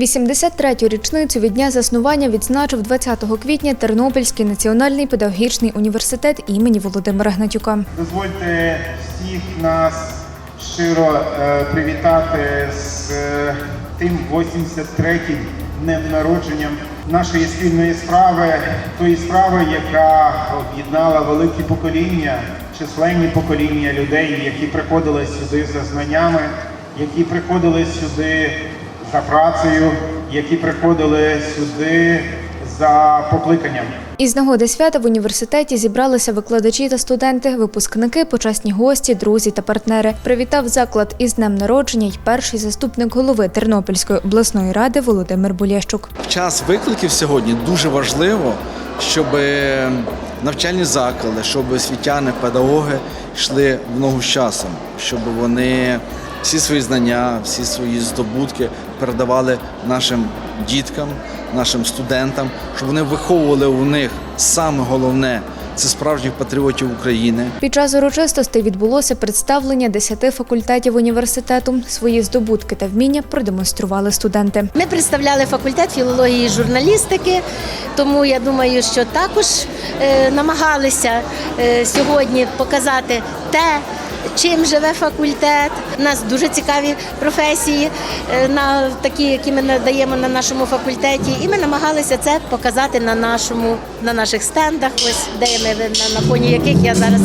83-ю річницю від дня заснування відзначив 20 квітня Тернопільський національний педагогічний університет імені Володимира Гнатюка. Дозвольте всіх нас щиро е, привітати з е, тим 83-м днем народженням нашої спільної справи, тої справи, яка об'єднала великі покоління, численні покоління людей, які приходили сюди за знаннями, які приходили сюди за працею, які приходили сюди за покликанням. Із нагоди свята в університеті зібралися викладачі та студенти, випускники, почесні гості, друзі та партнери. Привітав заклад із днем народження й перший заступник голови Тернопільської обласної ради Володимир Булєщук. В час викликів сьогодні дуже важливо, щоб навчальні заклади, щоб освітяни, педагоги йшли в ногу з часом, щоб вони всі свої знання, всі свої здобутки передавали нашим діткам, нашим студентам, щоб вони виховували у них саме головне це справжніх патріотів України. Під час урочистостей відбулося представлення 10 факультетів університету. Свої здобутки та вміння продемонстрували студенти. Ми представляли факультет філології і журналістики, тому я думаю, що також е, намагалися е, сьогодні показати те. Чим живе факультет? У нас дуже цікаві професії, е, на такі, які ми надаємо на нашому факультеті, і ми намагалися це показати на нашому, на наших стендах. Ось де ми на, на фоні яких я зараз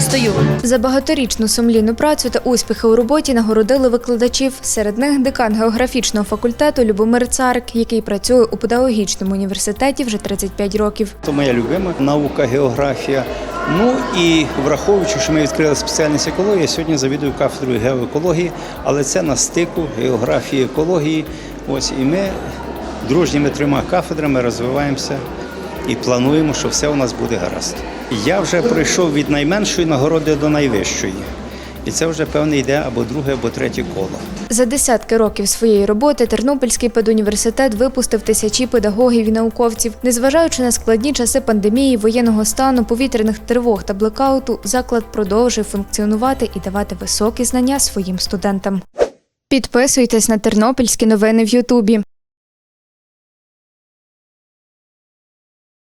стою. За багаторічну сумлінну працю та успіхи у роботі нагородили викладачів. Серед них декан географічного факультету Любомир Царик, який працює у педагогічному університеті вже 35 років. Це моя любима наука, географія. Ну і враховуючи, що ми відкрили спеціальність екологія, сьогодні завідую кафедрою геоекології, але це на стику географії екології. Ось і ми дружніми трьома кафедрами розвиваємося і плануємо, що все у нас буде гаразд. Я вже пройшов від найменшої нагороди до найвищої. І це вже певне йде або друге, або третє коло. За десятки років своєї роботи Тернопільський педуніверситет випустив тисячі педагогів і науковців. Незважаючи на складні часи пандемії, воєнного стану, повітряних тривог та блекауту, заклад продовжує функціонувати і давати високі знання своїм студентам. Підписуйтесь на тернопільські новини в Ютубі.